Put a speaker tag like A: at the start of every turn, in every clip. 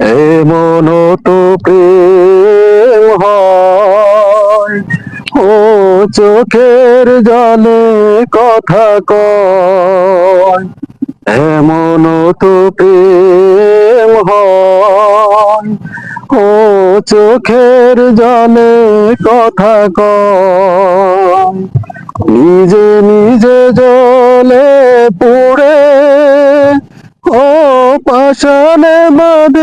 A: এমন তো প্রেম ও চোখের জলে কথা কয়। এমন তো প্রেম ও চোখের জলে কথা কয়। নিজে নিজে জলে পুড়ে ও পাশানে বাদে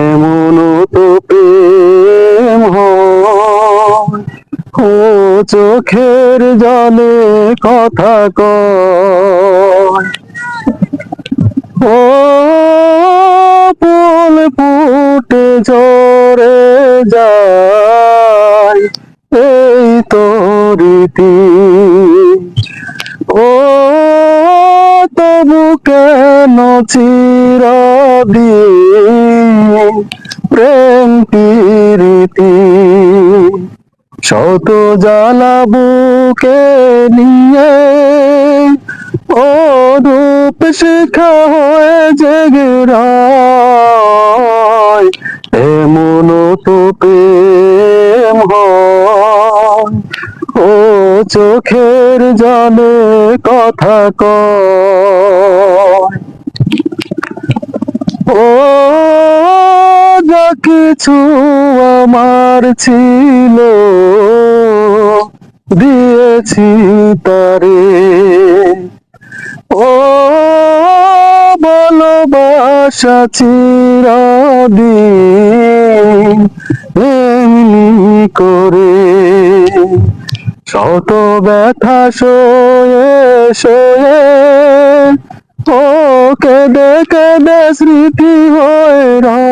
A: এমন তো প্রেম ও চোখের জলে কথা কয়। ও ফুল ফুটে ঝরে যায়, এই তো রীতি। ও তবু কেন চিরদিন শত জ্বালা বুকে নিয়ে, ও রূপ শিখা হয়ে জেগরায় এমন তো প্রেম ও চোখের জলে কথা কয়। ও যা কিছু আমার ছিল দিয়েছি তারে। ও ভালোবাসা চিরদিন করে। শত ব্যথা সয়ে সয়ে ও কেঁদে কেঁদে স্মৃতি হয়ে রয়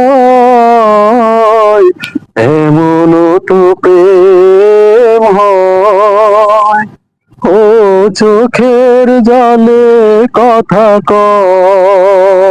A: চোখের জলে কথা কয়।